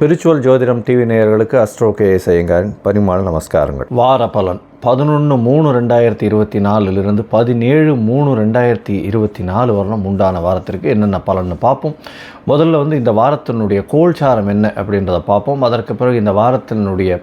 Spiritual ஜோதிடம் TV நேயர்களுக்கு astro K ஐயங்காரின் பரிமாண நமஸ்காரங்கள். வார பலன். பதினொன்று மூணு ரெண்டாயிரத்தி இருபத்தி நாலுலேருந்து பதினேழு மூணு ரெண்டாயிரத்தி இருபத்தி நாலு வரலாம் உண்டான வாரத்திற்கு என்னென்ன பலன்னு பார்ப்போம். முதல்ல வந்து இந்த வாரத்தினுடைய கோல்சாரம் என்ன அப்படின்றத பார்ப்போம். அதற்கு பிறகு இந்த வாரத்தினுடைய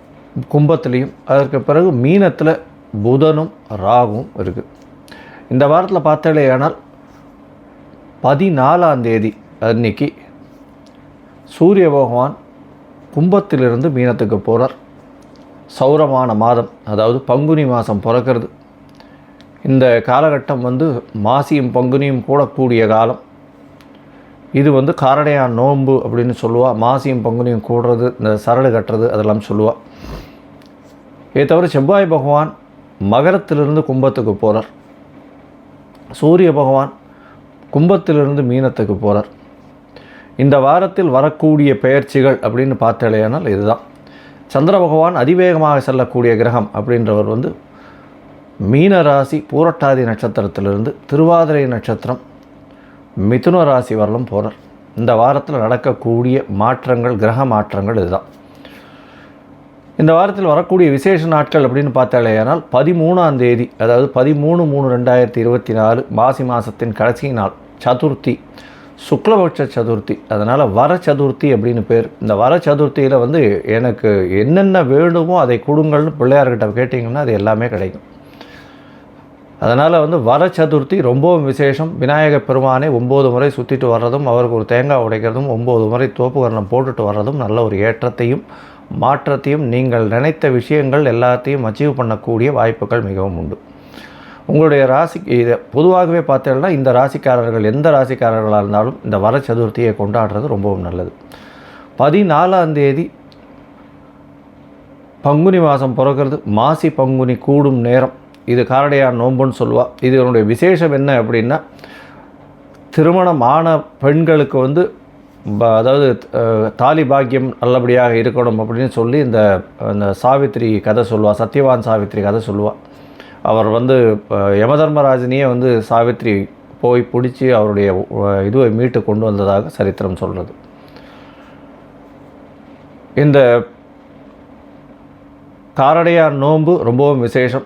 கும்பத்துலேயும் அதற்கு பிறகு மீனத்தில் புதனும் ராகும் இருக்குது இந்த வாரத்தில் பார்த்தாலேயானால் பதினாலாம் தேதி அன்னைக்கு சூரிய பகவான் கும்பத்திலிருந்து மீனத்துக்கு போகிறார் சௌரமான மாதம் அதாவது பங்குனி மாதம் பிறக்கிறது. இந்த காலகட்டம் வந்து மாசியும் பங்குனியும் கூடக்கூடிய காலம். இது வந்து காரடையான் நோன்பு அப்படின்னு சொல்லுவாள் மாசியும் பங்குனியும் கூடுறது இந்த சரடு கட்டுறது அதெல்லாம் சொல்லுவா. இதை தவிர செவ்வாய் பகவான் மகரத்திலிருந்து கும்பத்துக்கு போகிறார் சூரிய பகவான் கும்பத்திலிருந்து மீனத்துக்கு போகிறார் இந்த வாரத்தில் வரக்கூடிய பெயர்ச்சிகள் அப்படின்னு பார்த்தாலேயானால் இதுதான். சந்திர பகவான் அதிவேகமாக செல்லக்கூடிய கிரகம் அப்படின்றவர் வந்து மீன ராசி பூரட்டாதி நட்சத்திரத்திலிருந்து திருவாதிரை நட்சத்திரம் மிதுன ராசி வரலும் போகிறார் இந்த வாரத்தில் நடக்கக்கூடிய மாற்றங்கள் கிரக மாற்றங்கள் இதுதான். இந்த வாரத்தில் வரக்கூடிய விசேஷ நாட்கள் அப்படின்னு பார்த்தாலேயானால் பதிமூணாம் தேதி அதாவது பதிமூணு மூணு ரெண்டாயிரத்தி இருபத்தி நாலு மாசி மாதத்தின் கடைசி நாள் சதுர்த்தி சுக்லபட்ச சதுர்த்தி. அதனால் வர சதுர்த்தி அப்படின்னு பேர். இந்த வர சதுர்த்தியில் வந்து எனக்கு என்னென்ன வேணுமோ அதை கொடுங்கள்னு பிள்ளையார்கிட்ட கேட்டிங்கன்னா அது எல்லாமே கிடைக்கும். அதனால் வந்து வர சதுர்த்தி ரொம்பவும் விசேஷம். விநாயக பெருமானை ஒம்பது முறை சுற்றிட்டு வர்றதும் அவருக்கு ஒரு தேங்காய் உடைக்கிறதும் ஒம்பது முறை தோப்புகரணம் போட்டுட்டு வர்றதும் நல்ல ஒரு ஏற்றத்தையும் மாற்றத்தையும் நீங்கள் நினைத்த விஷயங்கள் எல்லாத்தையும் அச்சீவ் பண்ணக்கூடிய வாய்ப்புகள் மிகவும் உண்டு. உங்களுடைய ராசி இதை பொதுவாகவே பார்த்தீங்கன்னா இந்த ராசிக்காரர்கள் எந்த ராசிக்காரர்களாக இருந்தாலும் இந்த வர சதுர்த்தியை கொண்டாடுறது ரொம்பவும் நல்லது. பதினாலாம் தேதி பங்குனி மாதம் பிறக்கிறது. மாசி பங்குனி கூடும் நேரம். இது காரடையார் நோன்புன்னு சொல்லுவா. இதனுடைய விசேஷம் என்ன அப்படின்னா திருமணம் ஆன பெண்களுக்கு வந்து ப- அதாவது தாலி பாக்கியம் நல்லபடியாக இருக்கணும் அப்படின்னு சொல்லி இந்த இந்த சாவித்திரி கதை சொல்லுவாள் சத்யவான் சாவித்திரி கதை சொல்லுவாள் அவர் வந்து அஹ், யமதர்மராஜனையே வந்து சாவித்திரி போய் பிடிச்சி அவருடைய இதுவை மீட்டு கொண்டு வந்ததாக சரித்திரம் சொல்கிறது இந்த காரடையார் நோன்பு ரொம்பவும் விசேஷம்.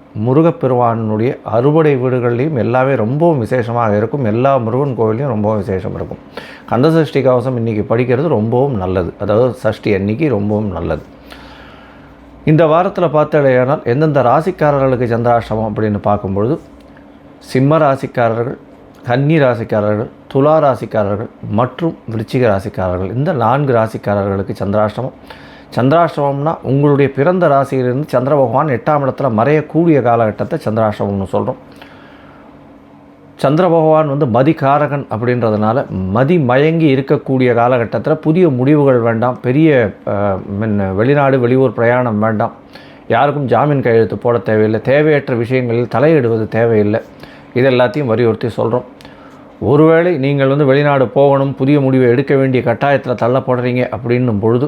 முருகப்பெருவானுடைய அறுபடை வீடுகள்லேயும் எல்லாமே ரொம்பவும் விசேஷமாக இருக்கும். எல்லா முருகன் கோவிலையும் ரொம்பவும் விசேஷம் இருக்கும். கந்த சஷ்டி கவசம் இன்றைக்கி படிக்கிறது ரொம்பவும் நல்லது. அதாவது சஷ்டி அன்னைக்கு ரொம்பவும் நல்லது. இந்த வாரத்தில் பார்த்தடையானால் எந்தெந்த ராசிக்காரர்களுக்கு சந்திராஷ்டமம் அப்படின்னு பார்க்கும்பொழுது சிம்ம ராசிக்காரர்கள் கன்னி ராசிக்காரர்கள் துலா ராசிக்காரர்கள் மற்றும் விருச்சிக ராசிக்காரர்கள். இந்த நான்கு ராசிக்காரர்களுக்கு சந்திராஷ்டமம். சந்திராஷ்டமம்னா உங்களுடைய பிறந்த ராசியிலிருந்து சந்திர பகவான் எட்டாம் இடத்துல மறையக்கூடிய காலகட்டத்தை சந்திராஷ்டமம்னு சொல்கிறோம் சந்திர பகவான் வந்து மதிகாரகன் அப்படின்றதுனால மதி மயங்கி இருக்கக்கூடிய காலகட்டத்தில் புதிய முடிவுகள் வேண்டாம். பெரிய வெளிநாடு வெளியூர் பிரயாணம் வேண்டாம். யாருக்கும் ஜாமீன் கையெழுத்து போட தேவையில்லை. தேவையற்ற விஷயங்களில் தலையிடுவது தேவையில்லை. இது எல்லாத்தையும் வலியுறுத்தி சொல்கிறோம் ஒருவேளை நீங்கள் வந்து வெளிநாடு போகணும் புதிய முடிவை எடுக்க வேண்டிய கட்டாயத்தில் தள்ளப்படுறீங்க அப்படின்னும் பொழுது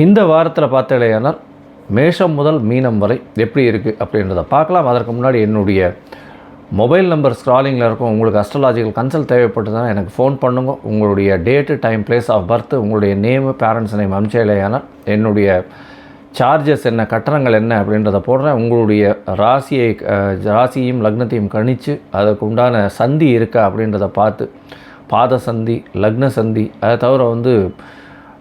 இந்த வாரத்தில் பார்த்தாலேயானால் மேஷம் முதல் மீனம் வரை எப்படி இருக்குது அப்படின்றத பார்க்கலாம். அதற்கு முன்னாடி என்னுடைய மொபைல் நம்பர் ஸ்க்ராலிங்கில் இருக்கும். உங்களுக்கு அஸ்ட்ராலாஜிக்கல் கன்சல்ட் தேவைப்பட்டதுன்னா எனக்கு ஃபோன் பண்ணுங்க. உங்களுடைய date time place of birth உங்களுடைய நேமு பேரண்ட்ஸ் நேம் அமிச்சாலேயானால் என்னுடைய சார்ஜஸ் என்ன கட்டணங்கள் என்ன அப்படின்றத போடுறேன். உங்களுடைய ராசியை ராசியும் ராசியையும் லக்னத்தையும் கணித்து அதுக்கு உண்டான சந்தி இருக்கா அப்படின்றத பார்த்து பாத சந்தி லக்ன சந்தி அதை தவிர வந்து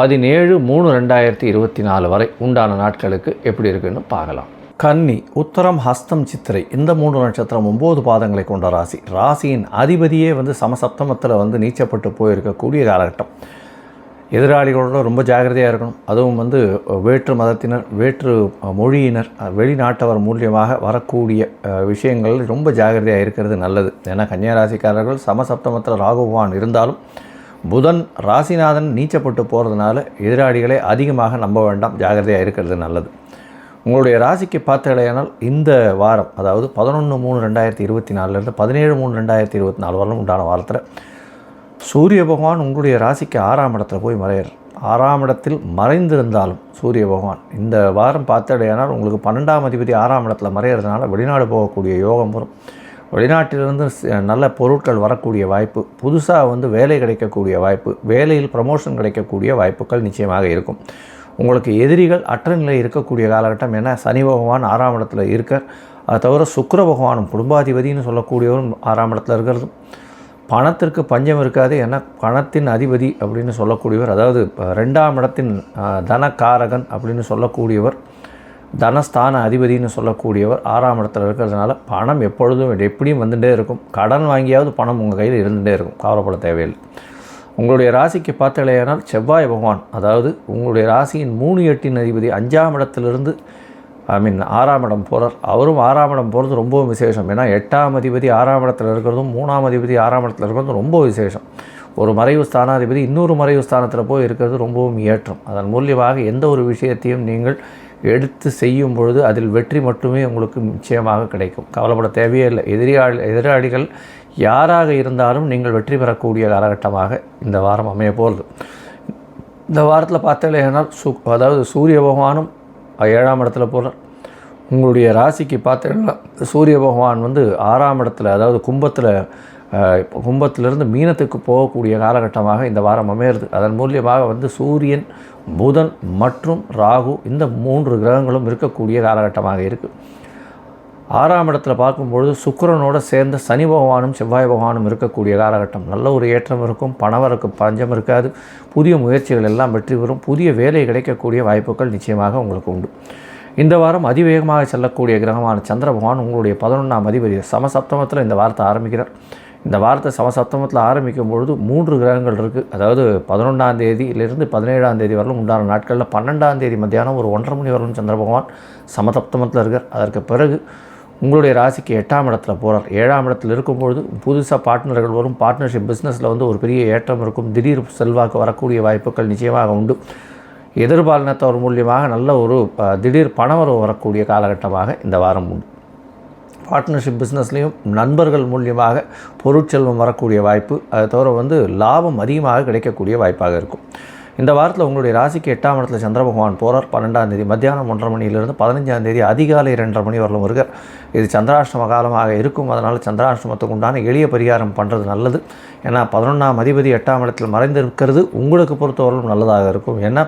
பதினேழு மூணு ரெண்டாயிரத்தி இருபத்தி நாலு வரை உண்டான நாட்களுக்கு எப்படி இருக்குன்னு பார்க்கலாம். கன்னி உத்தரம் ஹஸ்தம் சித்திரை இந்த மூன்று நட்சத்திரம் ஒம்பது பாதங்களை கொண்ட ராசி. ராசியின் அதிபதியே வந்து சமசப்தமத்தில் வந்து நீச்சப்பட்டு போயிருக்கக்கூடிய காலகட்டம். எதிராளிகளோட ரொம்ப ஜாக்கிரதையாக இருக்கணும். அதுவும் வந்து வேற்று மதத்தினர் வேற்று மொழியினர் வெளிநாட்டவர் மூலியமாக வரக்கூடிய விஷயங்கள் ரொம்ப ஜாக்கிரதையாக இருக்கிறது நல்லது. ஏன்னா கன்னியாராசிக்காரர்கள் சமசப்தமத்தில் ராகுபவான் இருந்தாலும் புதன் ராசிநாதன் நீச்சப்பட்டு போகிறதுனால எதிராளிகளை அதிகமாக நம்ப வேண்டாம். ஜாக்கிரதையாக இருக்கிறது நல்லது. உங்களுடைய ராசிக்கு பார்த்தடையானால் இந்த வாரம் அதாவது பதினொன்று மூணு ரெண்டாயிரத்தி இருபத்தி நாலுலேருந்து பதினேழு மூணு ரெண்டாயிரத்தி இருபத்தி நாலு வரலும் உண்டான வாரத்தில் சூரிய பகவான் உங்களுடைய ராசிக்கு ஆறாம் இடத்துல போய் மறையிறார். ஆறாம் இடத்தில் மறைந்திருந்தாலும் சூரிய பகவான் இந்த வாரம் பார்த்தடையானால் உங்களுக்கு பன்னெண்டாம் அதிபதி ஆறாம் இடத்துல மறையிறதுனால வெளிநாடு போகக்கூடிய யோகம் வரும். வெளிநாட்டிலிருந்து நல்ல பொருட்கள் வரக்கூடிய வாய்ப்பு புதுசாக வந்து வேலை கிடைக்கக்கூடிய வாய்ப்பு வேலையில் ப்ரமோஷன் கிடைக்கக்கூடிய வாய்ப்புகள் நிச்சயமாக இருக்கும். உங்களுக்கு எதிரிகள் அற்ற நிலை இருக்கக்கூடிய காலகட்டம் ஏன்னா சனி பகவான் ஆறாம் இடத்துல இருக்கார். அதை தவிர சுக்கர பகவானும் குடும்பாதிபதினு சொல்லக்கூடியவரும் ஆறாம் இடத்துல இருக்கிறதும் பணத்திற்கு பஞ்சம் இருக்காது. ஏன்னா பணத்தின் அதிபதி அப்படின்னு சொல்லக்கூடியவர் அதாவது ரெண்டாம் இடத்தின் தனக்காரகன் அப்படின்னு சொல்லக்கூடியவர் தனஸ்தான அதிபதின்னு சொல்லக்கூடியவர் ஆறாம் இடத்துல இருக்கிறதுனால பணம் எப்பொழுதும் எப்படியும் வந்துட்டே இருக்கும். கடன் வாங்கியாவது பணம் உங்கள் கையில் இருந்துகிட்டே இருக்கும். கவலைப்பட தேவையில்லை. உங்களுடைய ராசிக்கு பார்த்தலையானால் செவ்வாய் பகவான் அதாவது உங்களுடைய ராசியின் மூணு எட்டின் அதிபதி அஞ்சாம் இடத்திலிருந்து ஐ மீன் ஆறாம் இடம் போகிறார் அவரும் ஆறாம் இடம் போகிறது ரொம்பவும் விசேஷம். ஏன்னா எட்டாம் அதிபதி ஆறாம் இடத்துல இருக்கிறதும் மூணாம் அதிபதி ஆறாம் இடத்துல இருக்கிறதும் ரொம்ப விசேஷம். ஒரு மறைவு ஸ்தானாதிபதி இன்னொரு மறைவு ஸ்தானத்தில் போய் இருக்கிறது ரொம்பவும் ஏற்றம். அதன் மூலியமாக எந்த ஒரு விஷயத்தையும் நீங்கள் எடுத்து செய்யும் பொழுது அதில் வெற்றி மட்டுமே உங்களுக்கு நிச்சயமாக கிடைக்கும். கவலைப்பட தேவையே இல்லை எதிரியாளி எதிராளிகள் யாராக இருந்தாலும் நீங்கள் வெற்றி பெறக்கூடிய காலகட்டமாக இந்த வாரம் அமைய போகிறது இந்த வாரத்தில் பார்த்தீங்கன்னா சு அதாவது சூரிய பகவானும் ஏழாம் இடத்துல போகிறார் உங்களுடைய ராசிக்கு பார்த்தீங்கன்னா சூரிய பகவான் வந்து ஆறாம் இடத்துல அதாவது கும்பத்தில் கும்பத்திலிருந்து மீனத்துக்கு போகக்கூடிய காலகட்டமாக இந்த வாரம் அமையிறது அதன் மூலியமாக வந்து சூரியன் புதன் மற்றும் ராகு இந்த மூன்று கிரகங்களும் இருக்கக்கூடிய காலகட்டமாக இருக்குது ஆறாம் இடத்துல பார்க்கும்பொழுது சுக்கரனோடு சேர்ந்த சனி பகவானும் செவ்வாய் பகவானும் இருக்கக்கூடிய காலகட்டம். நல்ல ஒரு ஏற்றம் இருக்கும் பணவரக்கு பஞ்சம் இருக்காது. புதிய முயற்சிகள் எல்லாம் வெற்றி பெறும். புதிய வேலை கிடைக்கக்கூடிய வாய்ப்புகள் நிச்சயமாக உங்களுக்கு உண்டு. இந்த வாரம் அதிவேகமாக செல்லக்கூடிய கிரகமான சந்திர பகவான் உங்களுடைய பதினொன்றாம் அதிபதி சமசப்தமத்தில் இந்த வாரத்தை ஆரம்பிக்கிறார். இந்த வாரத்தை சமசப்தமத்தில் ஆரம்பிக்கும் பொழுது மூன்று கிரகங்கள் இருக்குது அதாவது பதினொன்றாம் தேதியிலிருந்து பதினேழாம் தேதி வரலும் உண்டான நாட்களில் பன்னெண்டாம் தேதி மத்தியானம் ஒரு ஒன்றரை மணி வரலும் சந்திர பகவான் சமசப்தமத்தில் இருக்கார். அதற்கு பிறகு உங்களுடைய ராசிக்கு எட்டாம் இடத்துல போகிறார் ஏழாம் இடத்துல இருக்கும்பொழுது புதுசாக பார்ட்னர்கள் வரும். பார்ட்னர்ஷிப் பிஸ்னஸில் வந்து ஒரு பெரிய ஏற்றம் இருக்கும். திடீர் செல்வாக்கு வரக்கூடிய வாய்ப்புகள் நிச்சயமாக உண்டு. எதிர்பாலினத்தவர் மூலியமாக நல்ல ஒரு திடீர் பணவரவு வரக்கூடிய காலகட்டமாக இந்த வாரம் உண்டு. பார்ட்னர்ஷிப் பிஸ்னஸ்லேயும் நண்பர்கள் மூலியமாக பொருட்செல்வம் வரக்கூடிய வாய்ப்பு அதை தவிர வந்து லாபம் அதிகமாக கிடைக்கக்கூடிய வாய்ப்பாக இருக்கும். இந்த வாரத்தில் உங்களுடைய ராசிக்கு எட்டாம் இடத்துல சந்திர பகவான் போகிறார் பன்னெண்டாம் தேதி மத்தியானம் ஒன்றரை மணியிலிருந்து பதினஞ்சாம் தேதி அதிகாலை ரெண்டரை மணி வரலும் இருக்கார் இது சந்திராஷ்டம காலமாக இருக்கும். அதனால் சந்திராஷ்டமத்துக்கு உண்டான எளிய பரிகாரம் பண்ணுறது நல்லது. ஏன்னா பதினொன்றாம் அதிபதி எட்டாம் இடத்தில் மறைந்திருக்கிறது உங்களுக்கு பொறுத்தவரைக்கும் நல்லதாக இருக்கும். ஏன்னா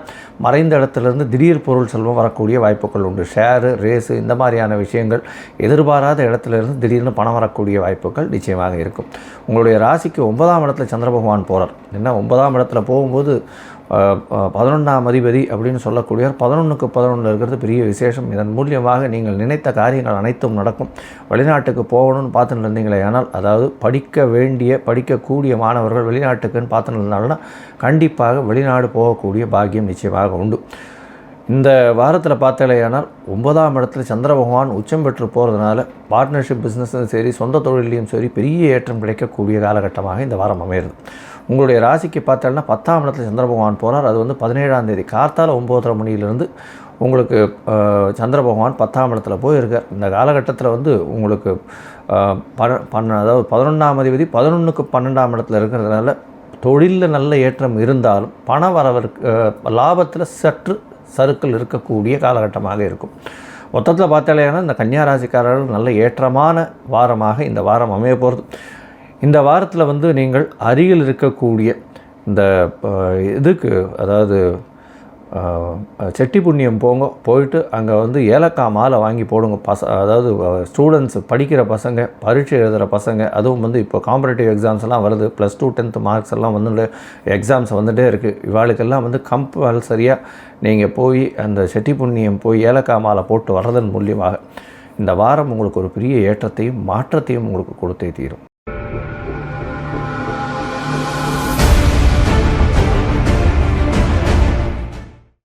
மறைந்த இடத்துலேருந்து திடீர் பொருள் செல்வம் வரக்கூடிய வாய்ப்புகள் உண்டு. ஷேரு ரேஸு இந்த மாதிரியான விஷயங்கள் எதிர்பாராத இடத்துலேருந்து திடீர்னு பணம் வரக்கூடிய வாய்ப்புகள் நிச்சயமாக இருக்கும். உங்களுடைய ராசிக்கு ஒன்பதாம் இடத்துல சந்திர பகவான் போகிறார் என்ன ஒன்பதாம் இடத்துல போகும்போது பதினொன்றாம் அதிபதி அப்படின்னு சொல்லக்கூடியவர் பதினொன்றுக்கு பதினொன்றில் இருக்கிறது பெரிய விசேஷம். இதன் மூலியமாக நீங்கள் நினைத்த காரியங்கள் அனைத்தும் நடக்கும். வெளிநாட்டுக்கு போகணும்னு பார்த்துட்டு இருந்தீங்களே ஆனால் அதாவது படிக்க வேண்டிய படிக்கக்கூடிய மாணவர்கள் வெளிநாட்டுக்குன்னு பார்த்துட்டு இருந்தாங்கன்னா கண்டிப்பாக வெளிநாடு போகக்கூடிய பாக்கியம் நிச்சயமாக உண்டு. இந்த வாரத்தில் பார்த்தாலேயானால் ஒன்பதாம் இடத்துல சந்திர பகவான் உச்சம் பெற்று போகிறதுனால பார்ட்னர்ஷிப் பிஸ்னஸும் சரி சொந்த தொழிலையும் சரி பெரிய ஏற்றம் கிடைக்கக்கூடிய காலகட்டமாக இந்த வாரம் அமையிறது உங்களுடைய ராசிக்கு பார்த்தாலும்னா பத்தாம் இடத்துல சந்திர பகவான் போகிறார் அது வந்து பதினேழாம் தேதி கார்த்தால் ஒம்போதரை மணியிலேருந்து உங்களுக்கு சந்திர பகவான் பத்தாம் இடத்துல போயிருக்கார். இந்த காலகட்டத்தில் வந்து உங்களுக்கு பன பன்ன அதாவது பதினொன்றாம் அதிபதி பதினொன்றுக்கு பன்னெண்டாம் இடத்துல இருக்கிறதுனால தொழிலில் நல்ல ஏற்றம் இருந்தாலும் பண வரவருக்கு லாபத்தில் சற்று சருக்கள் இருக்கக்கூடிய காலகட்டமாக இருக்கும். மொத்தத்தில் பார்த்தாலேனா இந்த கன்னியா ராசிக்காரர்கள் நல்ல ஏற்றமான வாரமாக இந்த வாரம் அமைய போகிறது இந்த வாரத்தில் வந்து நீங்கள் அருகில் இருக்கக்கூடிய இந்த இதுக்கு அதாவது செட்டி புண்ணியம் போங்க போயிட்டு அங்கே வந்து ஏலக்காய் மாலை வாங்கி போடுங்க. பச அதாவது ஸ்டூடெண்ட்ஸ் படிக்கிற பசங்க பரீட்சை எழுதுகிற பசங்க அதுவும் வந்து இப்போ காம்படேட்டிவ் எக்ஸாம்ஸ் எல்லாம் வருது. ப்ளஸ் டூ டென்த் மார்க்ஸ் எல்லாம் வந்து எக்ஸாம்ஸ் வந்துகிட்டே இருக்குது இவாளுக்கெல்லாம் வந்து கம்பல்சரியாக நீங்கள் போய் அந்த செட்டி புண்ணியம் போய் ஏலக்காய் மாலை போட்டு வர்றதன் மூலியமாக இந்த வாரம் உங்களுக்கு ஒரு பெரிய ஏற்றத்தையும் மாற்றத்தையும் உங்களுக்கு கொடுத்தே தீரும்.